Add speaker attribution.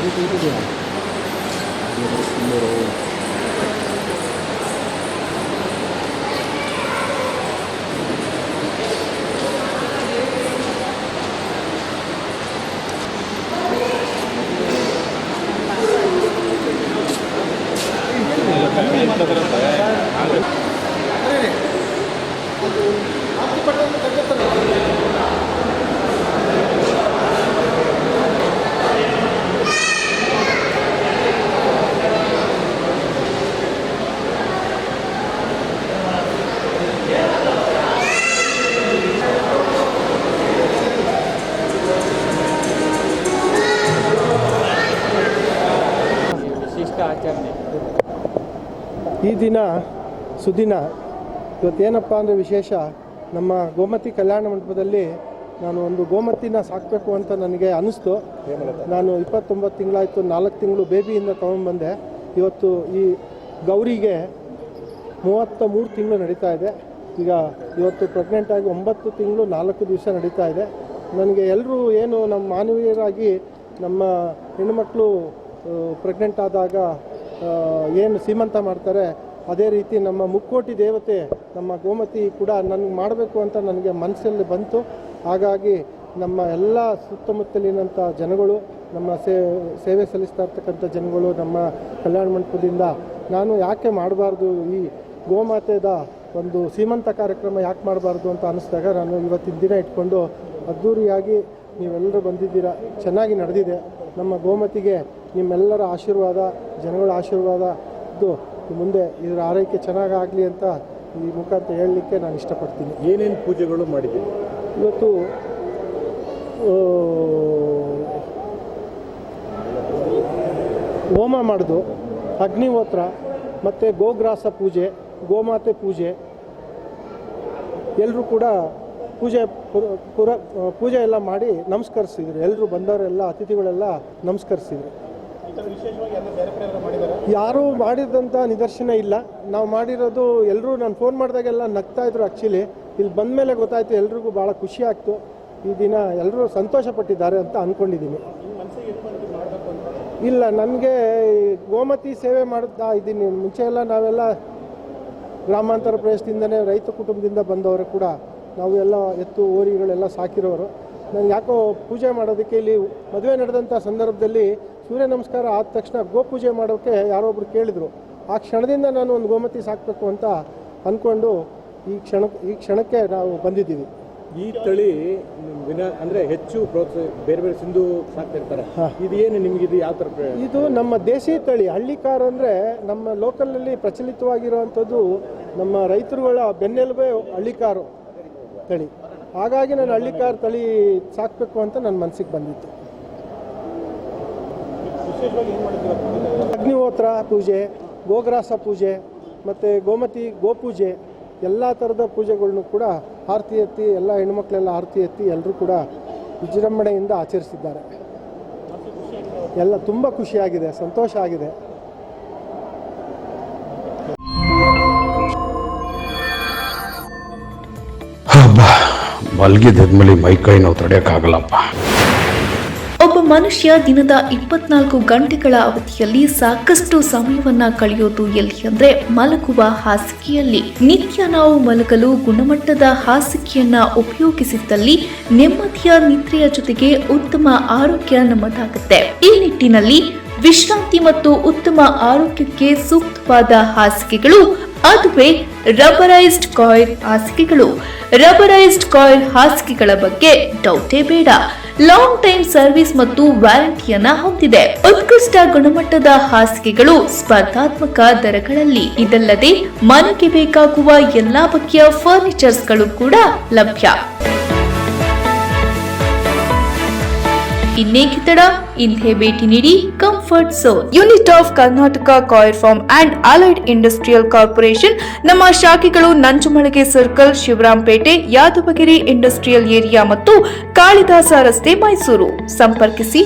Speaker 1: ವಿಶಿಷ್ಟ
Speaker 2: ಈ ದಿನ ಸುದಿನ. ಇವತ್ತೇನಪ್ಪ ಅಂದರೆ ವಿಶೇಷ, ನಮ್ಮ ಗೋಮತಿ ಕಲ್ಯಾಣ ಮಂಟಪದಲ್ಲಿ ನಾನು ಒಂದು ಗೋಮತಿನ ಸಾಕಬೇಕು ಅಂತ ನನಗೆ ಅನಿಸ್ತು. ನಾನು ಇಪ್ಪತ್ತೊಂಬತ್ತು ತಿಂಗಳಾಯಿತು, ನಾಲ್ಕು ತಿಂಗಳು ಬೇಬಿಯಿಂದ ತೊಗೊಂಡ್ಬಂದೆ. ಇವತ್ತು ಈ ಗೌರಿಗೆ ಮೂವತ್ತ ಮೂರು ತಿಂಗಳು ನಡೀತಾ ಇದೆ. ಈಗ ಇವತ್ತು ಪ್ರೆಗ್ನೆಂಟ್ ಆಗಿ ಒಂಬತ್ತು ತಿಂಗಳು ನಾಲ್ಕು ದಿವಸ ನಡೀತಾ ಇದೆ. ನನಗೆ ಎಲ್ಲರೂ ಏನು ನಮ್ಮ ಮಾನವೀಯರಾಗಿ ನಮ್ಮ ಹೆಣ್ಣುಮಕ್ಕಳು ಪ್ರೆಗ್ನೆಂಟ್ ಆದಾಗ ಏನು ಸೀಮಂತ ಮಾಡ್ತಾರೆ, ಅದೇ ರೀತಿ ನಮ್ಮ ಮುಕ್ಕೋಟಿ ದೇವತೆ, ನಮ್ಮ ಗೋಮತಿ ಕೂಡ ನನಗೆ ಮಾಡಬೇಕು ಅಂತ ನನಗೆ ಮನಸ್ಸಲ್ಲಿ ಬಂತು. ಹಾಗಾಗಿ ನಮ್ಮ ಎಲ್ಲ ಸುತ್ತಮುತ್ತಲಿನಂಥ ಜನಗಳು, ನಮ್ಮ ಸೇವೆ ಸಲ್ಲಿಸ್ತಾ ಇರ್ತಕ್ಕಂಥ ಜನಗಳು, ನಮ್ಮ ಕಲ್ಯಾಣ ಮಂಟಪದಿಂದ ನಾನು ಯಾಕೆ ಮಾಡಬಾರ್ದು ಈ ಗೋಮಾತೆದ ಒಂದು ಸೀಮಂತ ಕಾರ್ಯಕ್ರಮ ಯಾಕೆ ಮಾಡಬಾರ್ದು ಅಂತ ಅನಿಸ್ದಾಗ ನಾನು ಇವತ್ತಿನ ದಿನ ಇಟ್ಕೊಂಡು ಅದ್ಧೂರಿಯಾಗಿ ನೀವೆಲ್ಲರೂ ಬಂದಿದ್ದೀರಾ, ಚೆನ್ನಾಗಿ ನಡೆದಿದೆ. ನಮ್ಮ ಗೋಮತಿಗೆ ನಿಮ್ಮೆಲ್ಲರ ಆಶೀರ್ವಾದ ಜನಗಳ ಆಶೀರ್ವಾದ ಇದು ಮುಂದೆ ಇದರ ಆರೈಕೆ ಚೆನ್ನಾಗಾಗಲಿ ಅಂತ ಈ ಮುಖಾಂತರ ಹೇಳಲಿಕ್ಕೆ ನಾನು ಇಷ್ಟಪಡ್ತೀನಿ.
Speaker 3: ಏನೇನು ಪೂಜೆಗಳು ಮಾಡಿದ್ದೀನಿ
Speaker 2: ಇವತ್ತು ಹೋಮ ಮಾಡಿದು ಅಗ್ನಿಹೋತ್ರ ಮತ್ತು ಗೋಗ್ರಾಸ ಪೂಜೆ ಗೋಮಾತೆ ಪೂಜೆ. ಎಲ್ಲರೂ ಕೂಡ ಪೂಜೆ ಪುರ ಪೂಜೆ ಎಲ್ಲ ಮಾಡಿ ನಮಸ್ಕರಿಸಿದ್ರು. ಎಲ್ಲರೂ ಬಂದವರೆಲ್ಲ, ಅತಿಥಿಗಳೆಲ್ಲ ನಮಸ್ಕರಿಸಿದ್ರು. ಯಾರೂ ಮಾಡಿದಂಥ ನಿದರ್ಶನ ಇಲ್ಲ. ನಾವು ಮಾಡಿರೋದು ಎಲ್ಲರೂ ನಾನು ಫೋನ್ ಮಾಡಿದಾಗೆಲ್ಲ ನಗ್ತಾ ಇದ್ರು ಆ್ಯಕ್ಚುಲಿ ಇಲ್ಲಿ ಬಂದ ಮೇಲೆ ಗೊತ್ತಾಯ್ತು, ಎಲ್ರಿಗೂ ಭಾಳ ಖುಷಿ ಆಯಿತು ಈ ದಿನ ಎಲ್ಲರೂ ಸಂತೋಷ ಪಟ್ಟಿದ್ದಾರೆ ಅಂತ ಅಂದ್ಕೊಂಡಿದ್ದೀನಿ ಇಲ್ಲ, ನನಗೆ ಗೋಮತಿ ಸೇವೆ ಮಾಡ್ತಾ ಇದ್ದೀನಿ. ಮುಂಚೆ ಎಲ್ಲ ನಾವೆಲ್ಲ ಗ್ರಾಮಾಂತರ ಪ್ರದೇಶದಿಂದನೇ, ರೈತ ಕುಟುಂಬದಿಂದ ಬಂದವರು ಕೂಡ. ನಾವು ಎಲ್ಲ ಎತ್ತು ಓರಿಗಳೆಲ್ಲ ಸಾಕಿರೋರು. ನಾನು ಯಾಕೋ ಪೂಜೆ ಮಾಡೋದಕ್ಕೆ ಇಲ್ಲಿ ಮದುವೆ ನಡೆದಂಥ ಸಂದರ್ಭದಲ್ಲಿ ಸೂರ್ಯ ನಮಸ್ಕಾರ ಆದ ತಕ್ಷಣ ಗೋಪೂಜೆ ಮಾಡೋಕ್ಕೆ ಯಾರೊಬ್ರು ಕೇಳಿದರು. ಆ ಕ್ಷಣದಿಂದ ನಾನು ಒಂದು ಗೋಮತಿ ಸಾಕಬೇಕು ಅಂತ ಅಂದ್ಕೊಂಡು ಈ ಕ್ಷಣ ಈ ಕ್ಷಣಕ್ಕೆ ನಾವು ಬಂದಿದ್ದೀವಿ.
Speaker 3: ಈ ತಳಿ ವಿನ ಅಂದರೆ ಹೆಚ್ಚು ಪ್ರೋತ್ಸಾಹ ಬೇರೆ ಬೇರೆ ಸಿಂಧು ಸಾಕ್ತಿರ್ತಾರೆ. ಇದು ಏನು ನಿಮ್ಗೆ ಇದು ಯಾವ ಥರ
Speaker 2: ಇದು ನಮ್ಮ ದೇಸಿ ತಳಿ ಹಳ್ಳಿಕಾರ ಅಂದರೆ ನಮ್ಮ ಲೋಕಲಲ್ಲಿ ಪ್ರಚಲಿತವಾಗಿರುವಂಥದ್ದು ನಮ್ಮ ರೈತರುಗಳ ಬೆನ್ನೆಲುಬೆ ಹಳ್ಳಿಕಾರು. ತಳಿ. ಹಾಗಾಗಿ ನಾನು ಹಳ್ಳಿಕಾರ್ ತಳಿ ಸಾಕಬೇಕು ಅಂತ ನನ್ನ ಮನಸ್ಸಿಗೆ ಬಂದಿತ್ತು. ಅಗ್ನಿಹೋತ್ರ ಪೂಜೆ, ಗೋಗ್ರಾಸ ಪೂಜೆ, ಮತ್ತು ಗೋಮತಿ, ಗೋಪೂಜೆ, ಎಲ್ಲ ಥರದ ಪೂಜೆಗಳನ್ನು ಕೂಡ ಆರತಿ ಎತ್ತಿ, ಎಲ್ಲ ಹೆಣ್ಮಕ್ಳೆಲ್ಲ ಆರತಿ ಎತ್ತಿ ಎಲ್ಲರೂ ಕೂಡ ವಿಜೃಂಭಣೆಯಿಂದ ಆಚರಿಸಿದ್ದಾರೆ. ಎಲ್ಲ ತುಂಬ ಖುಷಿಯಾಗಿದೆ, ಸಂತೋಷ ಆಗಿದೆ.
Speaker 4: ಮಲಗಿದ್ಮೇಲೆ ಮೈಕೈ ನಾವು ತಡೆಯೋಕ್ಕಾಗಲ್ಲಪ್ಪ.
Speaker 5: ಒಬ್ಬ ಮನುಷ್ಯ ದಿನದ ಇಪ್ಪತ್ನಾಲ್ಕು ಗಂಟೆಗಳ ಅವಧಿಯಲ್ಲಿ ಸಾಕಷ್ಟು ಸಮಯವನ್ನ ಕಳೆಯೋದು ಎಲ್ಲಿ ಅಂದ್ರೆ ಮಲಗುವ ಹಾಸಿಗೆಯಲ್ಲಿ. ನಿತ್ಯ ನಾವು ಮಲಗಲು ಗುಣಮಟ್ಟದ ಹಾಸಿಗೆಯನ್ನ ಉಪಯೋಗಿಸಿದ್ದಲ್ಲಿ ನೆಮ್ಮದಿಯ ನಿದ್ರೆಯ ಜೊತೆಗೆ ಉತ್ತಮ ಆರೋಗ್ಯ ನಮ್ಮದಾಗುತ್ತೆ. ಈ ನಿಟ್ಟಿನಲ್ಲಿ ವಿಶ್ರಾಂತಿ ಮತ್ತು ಉತ್ತಮ ಆರೋಗ್ಯಕ್ಕೆ ಸೂಕ್ತವಾದ ಹಾಸಿಗೆಗಳು ಅದುವೇ ರಬರೈಸ್ಡ್ ಕಾಯಿಲ್ ಹಾಸಿಗೆಗಳು. ರಬರೈಸ್ಡ್ ಕಾಯಿಲ್ ಹಾಸಿಗೆಗಳ ಬಗ್ಗೆ ಡೌಟೇ ಬೇಡ. ಲಾಂಗ್ ಟೈಮ್ ಸರ್ವಿಸ್ ಮತ್ತು ವ್ಯಾರಂಟಿಯನ್ನ ಹೊಂದಿದೆ. ಉತ್ಕೃಷ್ಟ ಗುಣಮಟ್ಟದ ಹಾಸಿಗೆಗಳು ಸ್ಪರ್ಧಾತ್ಮಕ ದರಗಳಲ್ಲಿ. ಇದಲ್ಲದೆ ಮನೆಗೆ ಬೇಕಾಗುವ ಎಲ್ಲಾ ಬಗೆಯ ಫರ್ನಿಚರ್ಸ್ಗಳು ಕೂಡ ಲಭ್ಯ. ಇನ್ನೇಕೆ ತಡ ಇಲ್ಲೇ ಭೇಟಿ ನೀಡಿ comfort so unit of Karnataka coir farm and allied industrial corporation ನಮ್ಮ ಶಾಖೆಗಳು Nanjumalige circle Shivarampete, Yadavagiri industrial area ಮತ್ತು ಕಾಳಿದಾಸ ರಸ್ತೆ ಮೈಸೂರು. ಸಂಪರ್ಕಿಸಿ.